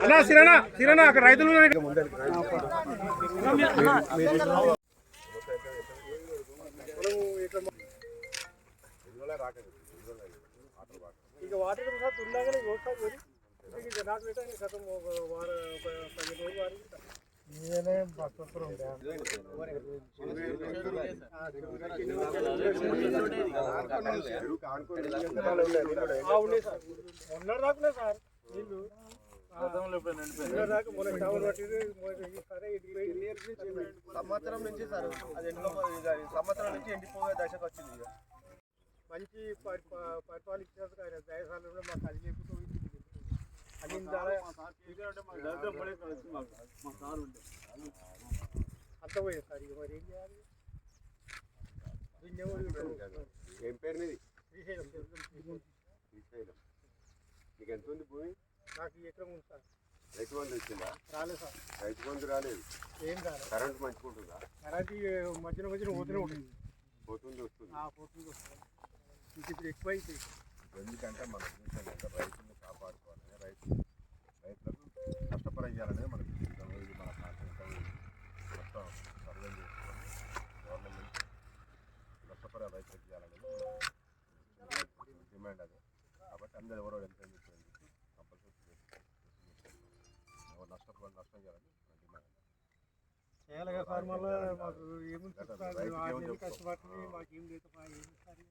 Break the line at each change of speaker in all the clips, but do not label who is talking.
అన్నా సిరనా సిరనా అక్కడ రైతులు ఇక వాటర్ ఉండగానే కోస్తా పోయి ఇక నాకు పెట్టాను గతం ఒక వారం పదిహేను రోజులు వారి సార్.
సంవత్సరం నుంచి సార్ అది ఎండిపో సంవత్సరం నుంచి ఎండిపోయే దశకు వచ్చింది ఇక.
మంచి పరి- ప- పరిపాలించినందుకు ఆయన దయసాలలో మాకు అది లేకుండా పోయేది సార్ ఇక మరి ఏం చేయాలి?
ఏం పేరు నీది
శ్రీశైలం శ్రీశైలం.
ఎంత ఉంది భూమి?
నాకు ఎకరం ఉంది సార్.
రైతు బంధు వచ్చిందా?
రాలేదు సార్.
రైతు బంధు రాలేదు.
ఏం కాదు
కరెంట్ మంచుకుంటుందా
అలాంటి మధ్యన మధ్యన పోతూనే ఉంటుంది.
పోతుంది వస్తుంది.
ఆ పోతుంది వస్తుంది. ఇప్పుడు ఎక్కువ అయిపోయింది
ఎందుకంటే మన ఉద్దేశం అంటే రైతులను కాపాడుకోవాలని రైతు రైతులకు కష్టపడేయాలనేది మన ఉద్దేశం. ఇది మన మొత్తం సర్వే చేసుకొని గవర్నమెంట్ నష్టపడే రైతులకు మన డిమాండ్ అది కాబట్టి అందరు ఎవరో ఎంత చెప్పి కంపల్సరీ ఎవరు నష్టపడి నష్టం చేయాలని డిమాండ్
చేయాలి కదా సార్ మళ్ళీ మాకు ఏముంది? కష్టపడుతుంది మాకు ఏం సార్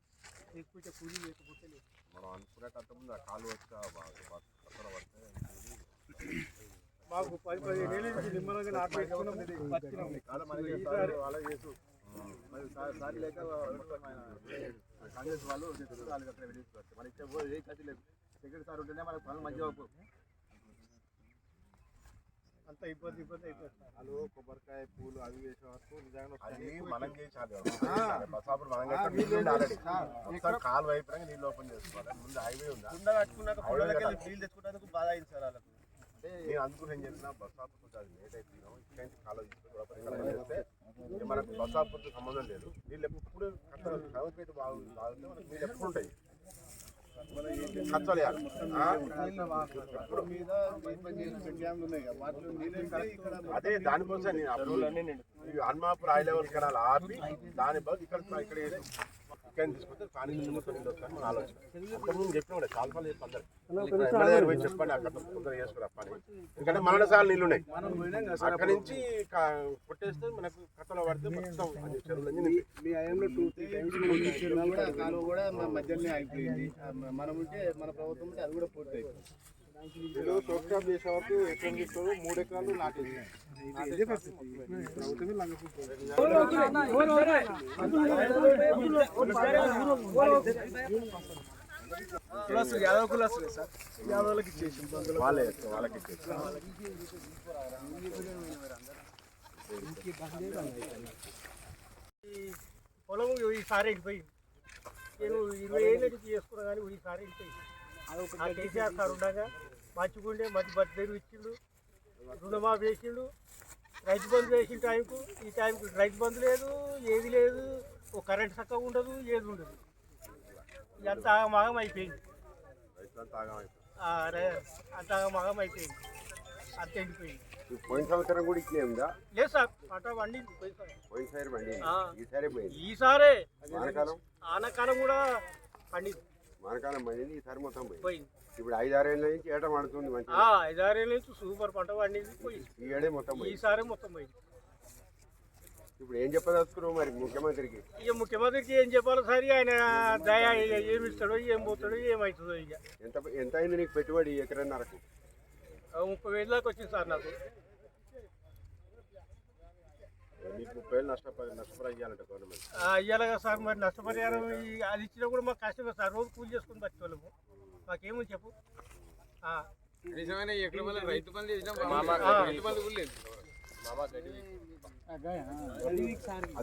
లేకపోతే కూలీ లేకపోతే లేదు
మనం అనుకునేటంత ముందు ఆ కాలు వచ్చి పడితే
మాకు పది పదిహేను ఏళ్ళ నుంచి నిమ్మలంగా నాటు ఈసారి
మరి సార్ సార్ లేక కాంగ్రెస్ వాళ్ళు చెప్తారు వాళ్ళు అక్కడ వెళ్ళిపోతారు మన ఇచ్చే పోయి ఏ ఖర్చు లేదు సెక్రటరీ సార్ ఉంటేనే మనకు పనులు మంచిగా అవుతాయి.
అంత ఇబ్బంది ఇబ్బంది అయిపోతుంది
వాళ్ళు కొబ్బరికాయ పూలు అవి వేసే వరకు నిజంగా
కాలు వైపున నీళ్ళు ఓపెన్ చేసుకోవాలి. ముందు హైవే ఉందా?
కుండ కట్టుకున్నాక నీళ్ళు తెచ్చుకోవడానికి బాధ అయింది సార్ వాళ్ళకు.
నేను అందుకు చెప్పిన బస్ స్టాప్ కొంచెం అది లేట్ అయిపోయినాం ఇక్కడ నుంచి కాలువ తీసుకొని లోపలికి సంబంధం లేదు. వీళ్ళు ఎప్పుడు కట్టాలి కవపేట బాగు బాగుంటే మనకు నీళ్ళు ఎప్పుడు ఉంటాయి. కచ్చలేయాలి
ఇప్పుడు మీద డ్యామ్లు ఉన్నాయి
అదే దానికోసం నేను అప్పుడు ఈ హనుమాపూర్ ఆయిల్ లెవెల్ కెనాల్ ఆపి దాని బదులు ఇక్కడ ఇక్కడ వస్తాయని మన ఆలోచన. అంతకుముందు చెప్పిన కూడా చాలా సార్లు చెప్పి అందరు ఎమ్మెల్యే గారు పోయి చెప్పండి అక్కడ తొందరగా చేసుకురా పని ఎందుకంటే మన సార్లు నీళ్ళు ఉన్నాయి అక్కడ నుంచి కొట్టేస్తే మనకు కట్టలో పడితే మొత్తం
మీ హయాంలో టూ త్రీ టైమ్స్ కూడా మధ్యలోనే ఆగిపోయింది. మనం ఉంటే మన ప్రభుత్వం ఉంటే అది కూడా పూర్తి అయిపోయింది వీళ్ళు సోక్షాప్ చేసే వరకు తీసుకోరు మూడు ఎకరాలు నాటేది కులాసు యాదవ్ కులాసు సార్ యాదవ్లకి ఇచ్చేసి
వాళ్ళే వాళ్ళకి ఇచ్చేసి.
ఈ పొలం ఈసారి వెళ్ళిపోయి నేను ఇరవై ఏళ్ళకి చేసుకున్నా కానీ ఈసారి వెళ్ళిపోయింది కేసీఆర్ సార్ ఉండగా మంచిగుండే మంచి బద్దెరు ఇచ్చిండు రుణమాఫీ వేసిండు రైతు బంధు వేసిన టైంకు ఈ టైంకు రైతు బంధు లేదు ఏది లేదు ఓ కరెంట్ చక్కగా ఉండదు ఏది ఉండదు. ఇదంత ఆగమాగం అయిపోయింది. అంత ఆగమాగం అయిపోయింది. అంత ఎండిపోయింది.
పోయిన సంవత్సరం కూడా ఇట్లే ఉందా?
లేదు సార్ పంట పండింది పోయినసారి.
ఈసారి పోయింది.
ఈసారే
వానకాలం?
ఆనకాలం కూడా పండింది.
వానకాలం పండింది ఈసారి మొత్తం పోయింది. ఇప్పుడు ఐదారేళ్ళ నుంచి ఏట పడుతుంది మంచిగా.
ఐదారేళ్ళ నుంచి సూపర్ పంట పండింది పోయింది.
ఈ ఏడే మొత్తం పోయింది.
ఈసారి మొత్తం పోయింది.
ఇప్పుడు ఏం చెప్పదలుచుకున్నావు మరి ముఖ్యమంత్రికి?
ఇక ముఖ్యమంత్రికి ఏం చెప్పాలో సరే? ఆయన దయ ఏమి ఇస్తాడో ఏం పోతాడో ఏమవుతుందో ఇక.
ఎంత ఎంత అయింది నీకు పెట్టుబడి ఈ ఎకరన్నరకు?
ఆ ముప్పై వేలు దాకా వచ్చింది సార్ నాకు.
నీకు ముప్పై వేలు నష్టపరి నష్టపరి ఇవ్వాలంట గవర్నమెంట్.
ఆ, ఇయ్యాలి కదా సార్ మరి నష్టపరిహారం ఈ- అది ఇచ్చినా కూడా మాకు కష్టమే సార్. రోజు కూలి చేసుకుని బతికోలేము మాకేమని చెప్పు? ఆ,
నిజమైన ఎక్కడ వల్ల రైతు బంధు చేసినా
ఆ.
రైతు బంధు కూడా లేదు.
అదే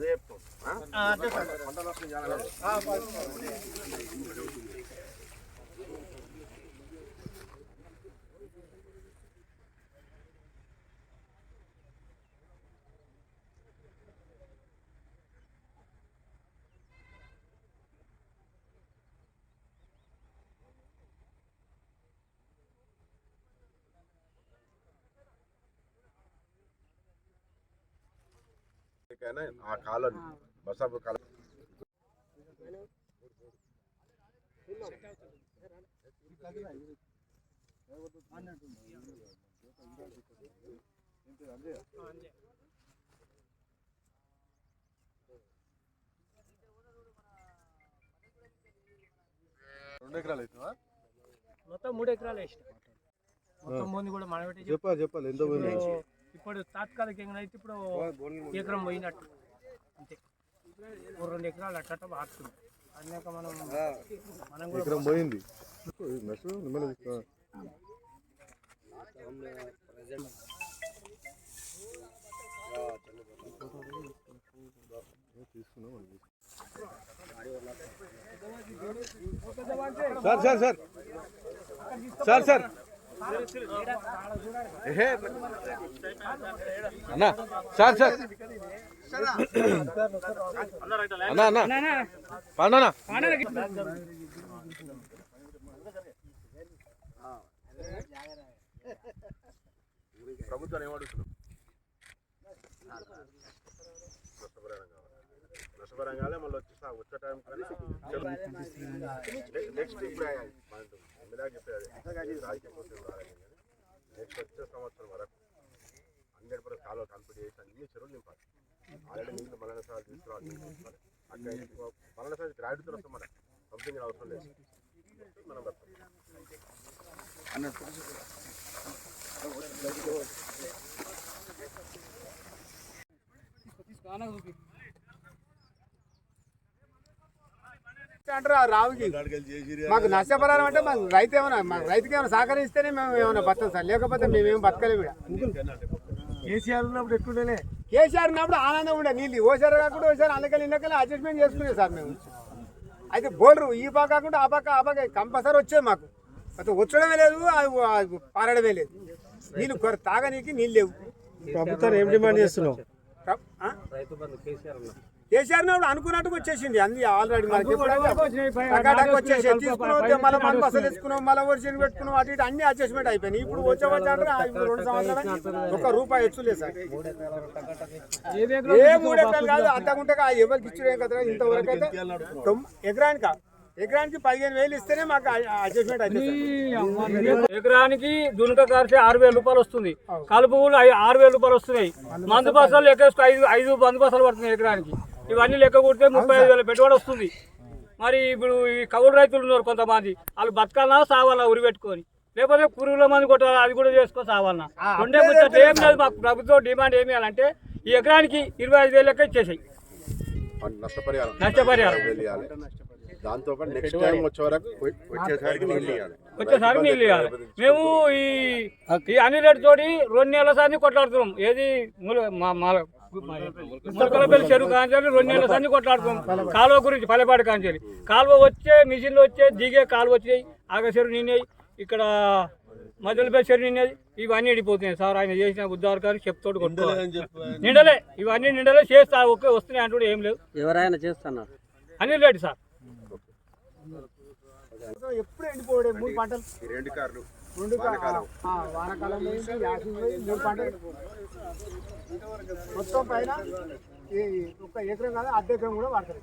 చెప్తాం ఆ?
ఆ, అంతే సార్
పంట నష్టం చేయాలంటే
ఆ, బాగుంది.
ఇప్పటికైనా ఆ కాలం బసాపు కాలం రెండు ఎకరాలు అవుతుందా?
మొత్తం మూడు ఎకరాలు వేసిన. మొత్తం ముందు కూడా మనం పెట్టి
చెప్పాలి చెప్పాలి ఎంత పోయింది?
ఇప్పుడు- తాత్కాలికంగా అయితే ఇప్పుడు ఎకరం పోయినట్టు. అంతే. రెండు ఎకరాలు అట్ట బాగుతుంది అన్నాక మనం మనం కూడా
పోయింది. Sir sir sir. Sir sir. అన్నా సార్ సార్. అన్నా అన్నా. పండనా
ప్రభుత్వం ఏమడుగుతున్నాం నష్టపరిహారం కావాలి మళ్ళీ వచ్చి సా- వచ్చే టైం కన్నా నెక్స్ట్ ఇప్పుడు ఎమ్మెల్యే చెప్పేది రాజకీయ నెక్స్ట్ వచ్చే సంవత్సరం వరకు హండ్రెడ్ పర్సెంట్ కాలువ కంప్లీట్ చేసి అన్ని చెరువులు నింపాలి ఆల్రెడీ నీళ్ళు సార్ తీసుకురావాలి అక్కడ సార్ గ్రాడ్యుతో వస్తాం మన సంథింగ్ అవసరం లేదు మనం వస్తాం
అంటారు ఆ రావుకి. మాకు నష్టపరిహారం అంటే మాకు రైతు ఏమైనా మాకు రైతుకి ఏమైనా సహకరిస్తేనే మేము ఏమైనా బతాం సార్. లేకపోతే మేమేం బతకలేము
కేసీఆర్ ఉన్నప్పుడు ఎక్కువనే
కేసీఆర్ ఉన్నప్పుడు ఆనందం ఉండే. నీళ్ళు ఓసారి కాకుండా ఓసారి అందుకని ఇన్నకల్లా అడ్జస్ట్మెంట్ చేసుకునే సార్ మేము. అయితే బోలరు ఈ పక్క కాకుండా ఆ పక్క ఆ పక్క కంపల్సరీ వచ్చేది మాకు. అయితే వచ్చడమే లేదు అది పారడమే లేదు. నీళ్ళు కొర- తాగనీకి నీళ్ళు లేవు.
ప్రభుత్వాన్ని ఏం డిమాండ్ చేస్తున్నావు?
కేసీఆర్ ఉన్నప్పుడు అనుకున్నట్టుగా వచ్చేసింది. అన్ని ఆల్రెడీ మనకి టకాటక్ వచ్చేసి తీసుకున్నాం మళ్ళీ మన బస్సులు తీసుకున్నాం మళ్ళీ వర్షం పెట్టుకున్నాం అటు ఇటు అన్ని అడ్జస్ట్మెంట్ అయిపోయినాయి. ఇప్పుడు వచ్చే వచ్చే అంటే ఆ ఇప్పుడు రెండు సంవత్సరాలు ఒక రూపాయి ఎచ్చులేదు సార్. ఏ మూడు ఎకరాలు కాదు అంతకుంటే ఎవరికి ఇచ్చుడే కదా ఇంతవరకు అయితే ఎకరానికా? ఎకరానికి పదిహేను వేలు ఇస్తేనే మాకు అడ్జస్ట్మెంట్ అయితే
ఎకరానికి దునక ఖర్చు ఆరు వేల రూపాయలు వస్తుంది. కలుపు కూడా ఆరు వేల రూపాయలు వస్తున్నాయి. మందు బస్సాలు లెక్కేసుకు ఐదు ఐదు మందు బస్సాలు పడుతున్నాయి ఎకరానికి. ఇవన్నీ లెక్క కొడితే ముప్పై ఐదు వేల పెట్టుబడి వస్తుంది. మరి ఇప్పుడు ఈ కౌలు రైతులు ఉన్నారు కొంతమంది. వాళ్ళు బతకాలన్నా సావాలన్నా ఉరి పెట్టుకొని. లేకపోతే పురుగుల మంది కొట్టాలి అది కూడా చేసుకొని సావాలన్నా. రెండే ముచ్చట్లు. ఏం లేదు మాకు ప్రభుత్వం డిమాండ్ ఏమి చేయాలంటే ఈ ఎకరానికి ఇరవై ఐదు వేలు లెక్క ఇచ్చేసాయి.
నష్టపరిహారం.
నష్టపరిహారం.
ఇవ్వాలి. దాంతో పాటు నెక్స్ట్ టైం వచ్చే వరకు వచ్చేసరికి నీళ్ళు ఇవ్వాలి.
వచ్చేసరికి నీళ్ళు ఇవ్వాలి. మేము ఈ ఈ అన్ని రేటు తోటి రెండు నెలల సార్ని కొట్లాడుతున్నాం. ఏది ముల- మా మా ములకలపల్లి చెరువు కాంచాలి రెండు నెలల సార్ని కొట్లాడుతున్నాం కాలువ గురించి పల్లెపాడు కాంచాలి. కాలువ వచ్చే మిషన్లు వచ్చే దిగే కాలువ వచ్చాయి. ఆగ చెరువు నిన్నాయి ఇక్కడ మధ్యలపల్లి చెరువు నిన్నది ఇవన్నీ ఎండిపోతున్నాయి సార్. ఆయన చేసిన ఉద్దారకాన్ని చెప్తోడు కొట్టుకోవాలి. నిండలే ఇవన్నీ నిండలే. చేస్తా ఓకే వస్తున్నాయి అంటూ ఏం లేవు
ఎవరైనా చేస్తున్నారు?
అనిల్ రెడ్డి సార్.
ఎప్పుడు ఎండిపోవడే మూడు పంటలు?
రెండు కార్లు.
రెండు
వానాకాలం.
మూడు పంటలు. మొత్తం పైన ఈ ఒక ఎకరం కాదు అర్ధ ఎకరం కూడా పడతారు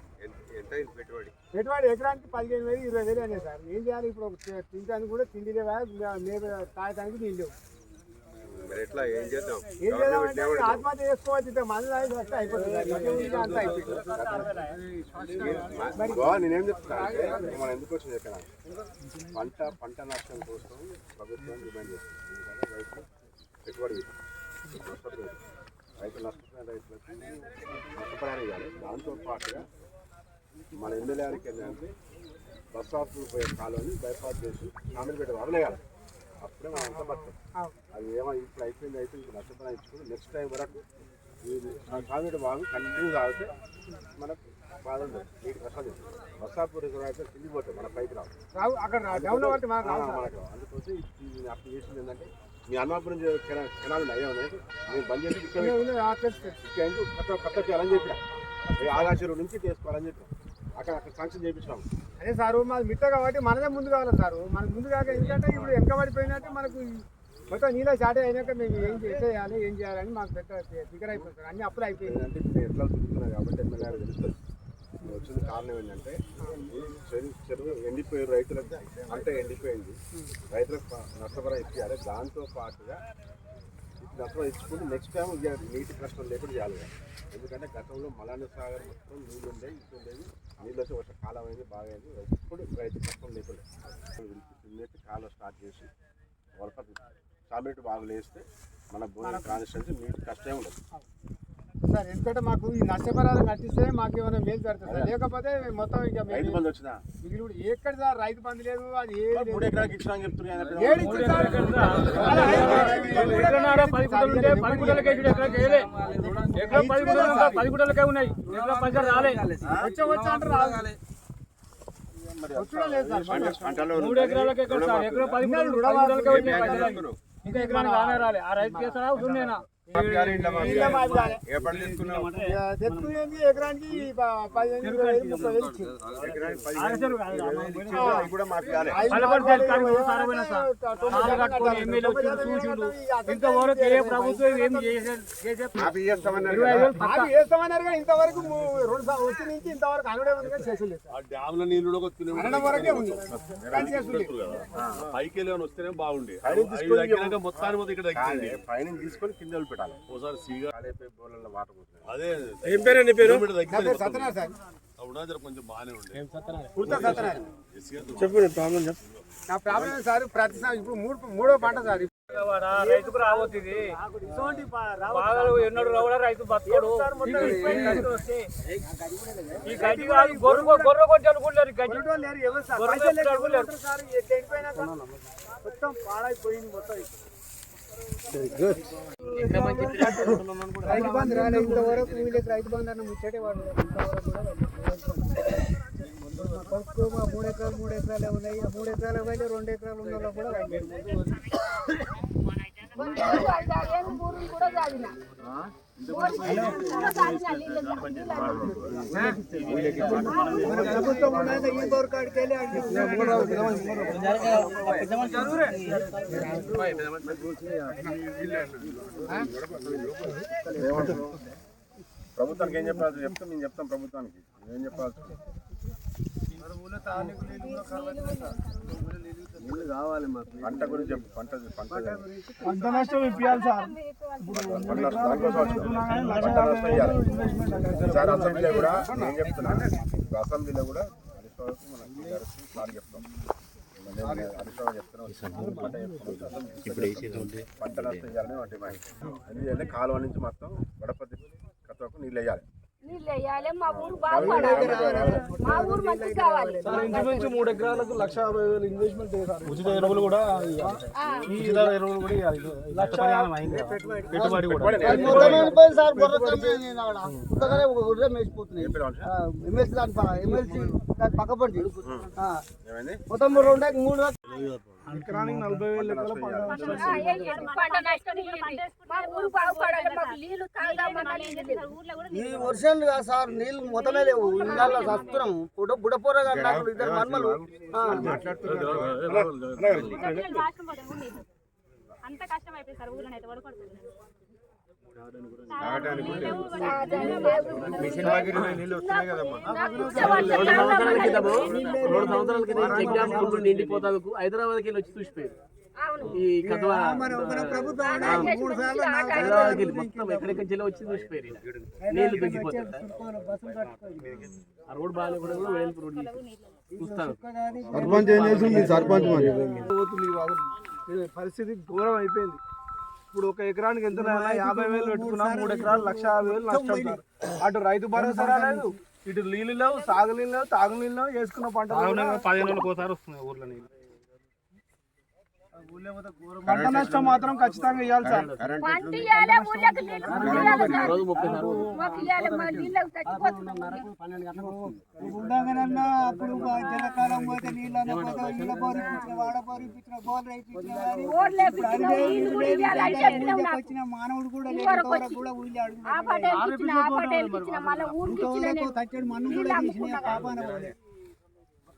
పెట్టుబడి
ఎకరానికి పదిహేను వేలు ఇరవై వేలు అనే సార్. ఏం చేయాలి ఇప్పుడు ఒక తినడానికి కూడా తిండి లేవా? మేము తాగడానికి నీళ్ళు లేవు.
మరి ఎట్లా ఏం చేద్దాం?
ఏం చేద్దామంటే? ఆత్మహత్య చేసుకోవచ్చు అయిపోతుంది. ఉంది అంతా అయిపోయింది.
గో, నేనేం అంటే మనం ఎందుకు వచ్చింది ఇక్కడ పంట పంట నష్టం కోసం ప్రభుత్వం డిమాండ్ చేస్తుంది. రైతులు పెట్టుబడి పెట్టారు. రైతులు. నష్టపోయిన రైతులకు నష్టపరిహారం ఇవ్వాలి. దాంతో పాటుగా మన ఎమ్మెల్యే గారికి ఏంటంటే బస్ ఆఫ్ పోయే కాలువని బైపాస్ చేసి కామెంట్ పెట్టి వదిలేయాలి అప్పుడే మనం అంతా బతాం అది ఏమో ఇప్పుడు అయిపోయింది అయితే ఇప్పుడు నష్టపరిహారం ఇచ్చుకుని నెక్స్ట్ టైం వరకు ఈ కామెంట్ బాగు కంటిన్యూ తాగితే మనకు బాధ ఉండదు. నీటి కష్టాలు బస్సాపూర్ రిజర్వ్ అయితే తిరిగిపోతాయి మన పైకి రావు.
రావు అక్కడ పడితే.
మనకు. అందుకోసం అప్పుడు చేసింది ఏంటంటే మీ అన్నపురం కెనాల్ అయ్యా ఉన్నాయి నేను బంద్ చేసి ఇక్కడ. ఇక్కడ కొత్త కొత్త చేయాలని చెప్పిన. ఆకాశం నుంచి చేసుకోవాలని చెప్పిన. అక్కడ అక్కడ శాంక్షన్ చేయించాం
అదే సారు మాది మిట్ట కాబట్టి మనదే ముందు కావాలి సారు. మనకు ముందు కాక ఎందుకంటే ఇప్పుడు వెనక పడిపోయినట్టు మనకు మొత్తం నీళ్ళ షార్ట్ అయినాక మేము ఏం చేయాలి ఏం చేయాలని మాకు పెద్ద ఫిగర్ అయిపోతుంది అన్ని అప్పులు అయిపోయింది.
ఇప్పుడు ఎట్లా తిరుగుతున్నారు కాబట్టి ఎమ్మెల్యే గారు తెలుస్తుంది వచ్చిన కారణం ఏంటంటే చెరువు చెరువు ఎండిపోయి రైతులకు పంట ఎండిపోయింది. రైతులకు నష్టపరం ఇచ్చేయాలి దాంతో పాటుగా ఇప్పుడు ఇచ్చుకుంటే నెక్స్ట్ టైం ఇక నీటి కష్టం లేకుండా చేయాలి ఎందుకంటే గతంలో మలాన సాగర్ మొత్తం నీళ్ళు ఉండేవి ఇటు ఉండేవి నీళ్ళు వచ్చి వర్షాకాలం అయింది బాగా అయింది. ఇప్పుడు రైతు కష్టం లేకుండా. పిల్లెట్టి కాలం స్టార్ట్ చేసి వలపతి సామెట్ బాగా లేస్తే మన భూమి కాన్స్టిట్యూన్సీ నీటి కష్టమే ఉండదు.
సార్ ఎందుకంటే మాకు ఈ నష్టపరిహారం కట్టిస్తే మాకు ఏమైనా మేలు జరుగుతుంది. సార్ లేకపోతే మేము మొత్తం ఇక
రైతు బంధు వచ్చినా
మిగిలి కూడా ఎక్కడ సార్? రైతు బంధు లేదు అది
మూడు
లేదు.
ఎకరాలకు ఇచ్చినా
పది ఎకరాకి ఉన్నాయి. పైసలు రాలే.
వచ్చే వచ్చే అంటారు
మూడు ఎకరాలకే ఎక్కడ సార్? ఎకరం పది ఉన్నాయి ఇంకా ఎకరానికి రానే రాలే. ఆ రైతు చేస్తారా ఉన్నాయినా
నీళ్ళ ఎకరానికి పదిహేను వేలు, ముప్పై వేలు
ఇంతవరకు
రెండు వచ్చి నుంచి ఇంతవరకు అనుడే ఉంది
లో
నీళ్ళు వరకే ఉంది
పైకి వెళ్ళి వస్తేనే బాగుండే మొత్తానికి మొత్తం ఇక్కడ
పైన తీసుకొని కింద పెట్టాలి
ఒకసారి సీగా
కాలేపై బోర్లలో వాటర్ పోతున్నాయి.
అదే
ఏం పేరు నీ పేరు. సత్యనారాయణ సార్.
కొంచెం బాగానే ఉండే.
సత్యనారాయణ? Problem sir? ప్రతి సార్ ఇప్పుడు మూడు మూడో పంట సార్.
రైతుకు రాబోతుంది బాగా ఎన్నడు రావడా? రైతు బతకడు. ఈ గడ్డి కాదు గొర్రె గొర్రె కొట్టి అనుకుంటారు ఈ గడ్డి.
మొత్తం పాడైపోయింది మొత్తం రైతు బంధు రాలే ఇంతవరకు వీళ్ళకి రైతు బంధు అన్న ముచ్చటే వాడు. ఇంతవరకు కూడా మా మూడు ఎకరాలు మూడు ఎకరాలే ఉన్నాయి. ఆ మూడు ఎకరాలు వెళ్ళి రెండు ఎకరాలు ఉన్న కూడా
ప్రభుత్వానికి ఏం చెప్పాలి? చెప్తాం మేము చెప్తాం ప్రభుత్వానికి. ఏం చెప్పాలి? నీళ్ళు కావాలి మాకు. పంట గురించి చెప్పు పంట
నష్టం ఇప్పించాలి సార్.
పంట నష్టం ఇవ్వాలి అసెంబ్లీలో కూడా నేను చెప్తున్నాను అసెంబ్లీలో కూడా హరీష్ మన సార్ చెప్తాం. పంట నష్టం ఇవ్వాలని కాలువ నుంచి మొత్తం గడపతి కథకు నీళ్ళు వేయాలి.
వేయాలి మా ఊరు బాగుపడాలి. మా ఊరు మంచిగా కావాలి.
ఇంచుమించు మూడు ఎకరాలకు లక్ష యాభై వేలు ఇన్వెస్ట్మెంట్ ఉచిత ఎరువులు కూడా ఉచిత ఎరువులు కూడా. లక్ష పెట్టుబడి?
ఎమ్మెల్సీ దాని పక్క పండి
ఏమైంది
మొత్తం రెండు మూడు
ఎకరానికి నలభై వేలు.
ఈ వర్షాలు కాదు సార్ నీళ్ళు మొత్తమే లేవు. ఇళ్ళల్లో వస్తున్నాం బుడ బుడపోర నాకు ఇద్దరు మన్మలు.
అంత కష్టం అయిపోయింది సార్ ఊళ్ళో అయితే
నీళ్ళు వస్తున్నాయి కదమ్మా.
రెండు సంవత్సరాల కింద చెక్ డ్యామ్ ఫుల్ నిండిపోతాకు హైదరాబాద్కి వెళ్ళి వచ్చి చూసిపోయారు.
అవును.
ఈ కథ హైదరాబాద్కి వెళ్ళి మొత్తం ఎక్కడెక్కడి నుంచి వచ్చి చూసిపోయారు. నీళ్ళు తగ్గిపోతాయి. ఆ రోడ్ కూడా రోడ్ చూస్తాను.
సర్పంచ్ ఏం సర్పంచ్
పరిస్థితి ఘోరం అయిపోయింది. ఇప్పుడు ఒక ఎకరానికి ఎంత యాభై వేలు పెట్టుకున్నా మూడు ఎకరాలు లక్ష యాభై వేలు నష్టం సార్. అటు రైతు భరోసా రాలేదు ఇటు నీళ్ళు లేవు సాగు నీళ్ళు లేవు తాగు నీళ్ళు లేవు వేసుకున్న పంట
పదిహేను రోజులకు ఒకసారి వస్తుంది ఊర్లో నీళ్ళు
పంట నష్టం మాత్రం ఖచ్చితంగా ఇవ్వాలి సార్. ఉండగానన్నా అప్పుడు పోతే నీళ్ళు పోతే బోరు ఇప్పించిన వాడ బోరు ఇప్పించిన బోర్ ఇప్పించిన. వచ్చిన మానవుడు కూడా. కూడా ఊళ్ళో అడుగు. తట్టడి మన్ను తీసిన. పాపాన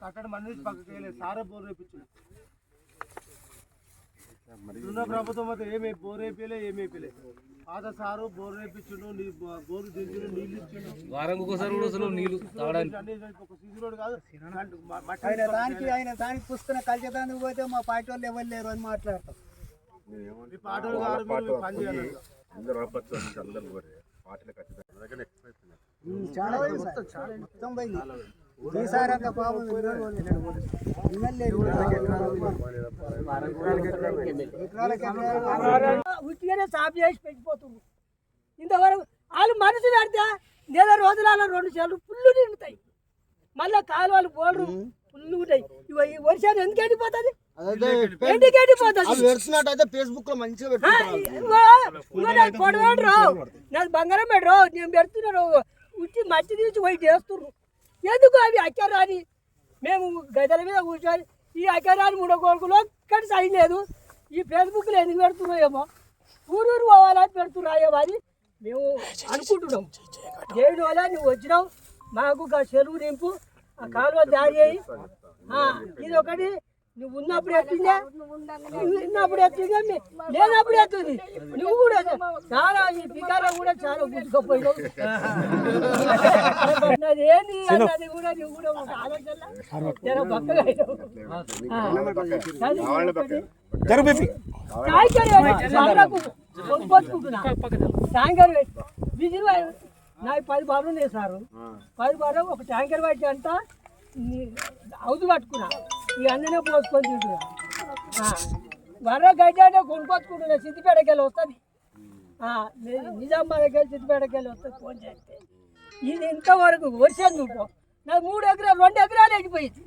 తట్టడి మన్ను తీసి పక్కకి సార బోర్ ఇప్పించిన
ప్రభుత్వం అయితే ఏమి బోర్ ఏమి పాత సారు బోర్ వేపించుండు నీ బోరు దించుడు నీళ్ళు ఇచ్చిండు.
వారం ఒకసారి కూడా అసలు నీళ్ళు తాగడానికి
ఆయన దానికి ఆయన దానికి పుస్తకం కలిసేదానికి పోతే మా పార్టీ వాళ్ళు ఎవరు లేరు అని మాట్లాడతాం.
ఈ పాటలు కాదు మీరు పని చేయాలి.
అందరూ ఆపచ్చు నుంచి అందరూ పోరే పాటలు ఖచ్చితంగా. మన దగ్గర ఎక్కువ అయిపోయినాయి.
చాలా పోయింది సార్, చాలా మొత్తం పోయింది. ఈసారి అంత పాపం
ఉట్టిగానే సాఫ్ చేసి పెట్టిపోతుంది ఇంతవరకు వాళ్ళు మనసు పెడితే నెల రోజులలో రెండు చెట్లు ఫుల్లు నిండుతాయి మళ్ళా కాలువలు బోర్లు ఫుల్లు ఉంటాయి. ఈ వర్షాలు ఎందుకు ఎండిపోతుంది? ఎందుకు ఎండిపోతుంది?
ఫేస్బుక్లో మంచిగా
పొడవేడు రావు నాకు బంగారం పెడు రావు నేను పెడుతున్నాను ఉట్టి మట్టి తీసి పోయి చేస్తుర్రు ఎందుకు అవి అక్కరాని మేము గదల మీద కూర్చొని ఈ అక్కరాని మూడో కోరుకులో ఒక్కటి సైన్ లేదు. ఈ ఫేస్బుక్లో ఎందుకు పెడుతున్నాయేమో? ఊరూరు పోవాలని పెడుతున్నాయేమో అని మేము అనుకుంటున్నాం. దేవుని వల్ల నువ్వు వచ్చినావు మాకు ఒక చెరువు నింపు ఆ కాలువ దారి అయ్యి ఇది ఒకటి నువ్వు ఉన్నప్పుడు ఎత్తుందే నువ్వు ఉన్నప్పుడు ఎత్తుందే మీ- లేనప్పుడు ఎత్తుంది నువ్వు కూడా చాలా ఈ పికారా కూడా చాలా గుర్తుకుపోయినావు ఏంది అన్నది కూడా నువ్వు కూడా ఒక ఆలోచన జర పక్కగా. సాయంకాలం నాకు పది బార్లు ఉన్నాయి సారు. పది బార్లు ఒక ట్యాంకర్ పట్టి అంట అవుతు పట్టుకున్నా. ఈ అన్ననే పోసుకొని తింటున్నా ఆ, వర గడ్డ అంటే కొనుక్కొచ్చుకుంటున్నా సిద్దిపేటకి వెళ్ళి వస్తుంది నిజామాబాద్కి వెళ్ళి సిద్దిపేటకి వెళ్ళి వస్తుంది ఫోన్ చేస్తే ఇది ఇంతవరకు వర్షం చూడటం నాకు మూడు ఎకరాలు రెండు ఎకరాలు వెళ్ళిపోయింది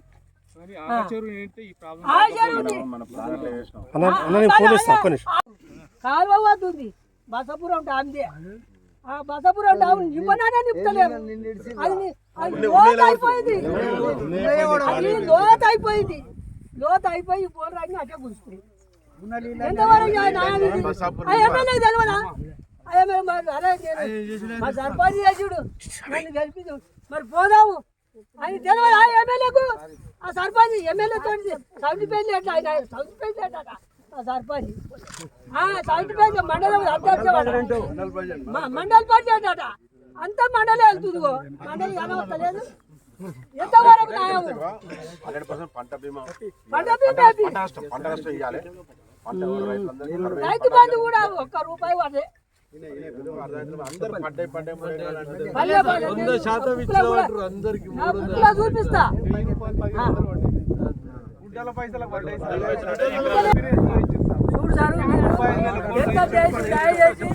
కాలువ వద్దుంది బసపురం డామ్ది ఆ బసపురం డామ్ నిమ్మనానే నింపుతలేము. అది అది లోతు అయిపోయింది అది లోతు అయిపోయింది లోతు అయిపోయి అట్టే గుంచుతుంది ఎంతవరకు ఎమ్మెల్యే తెలియదా అరే మా సర్పంచ్ చేసుడు. నన్ను గెలిపించు. మరి పోదాము. ఆయన తెలియదు ఆ ఎమ్మెల్యేకు? ఆ సర్పంచ్ ఎమ్మెల్యే తోటి సౌతి పెళ్ళి ఎట్లా? ఆయన సౌతి పెళ్ళి ఎట్లా? ఆ సర్పంచ్. పెళ్ళి మండలం అధ్యక్షుడు మ- మండల పార్టీ అంట అంతా మండలే వెళ్తుంది గో. మండలి కనవస్తలేదు ఎంతవరకు న్యాయం?
హండ్రెడ్ పర్సెంట్ పంట బీమా.
పంట బీమా అది.
పంట నష్టం పంట నష్టం ఇవ్వాలి పంట రైతులందరికీ
రైతు బంధు కూడా ఒక్క రూపాయి చూపిస్తా.
పైసలకు. పడ్డాయి
చూడు సార్ మీరు ఎంత చేసి దయచేసి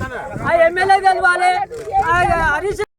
ఆ ఎమ్మెల్యే గెలవాలి ఆ హరీష్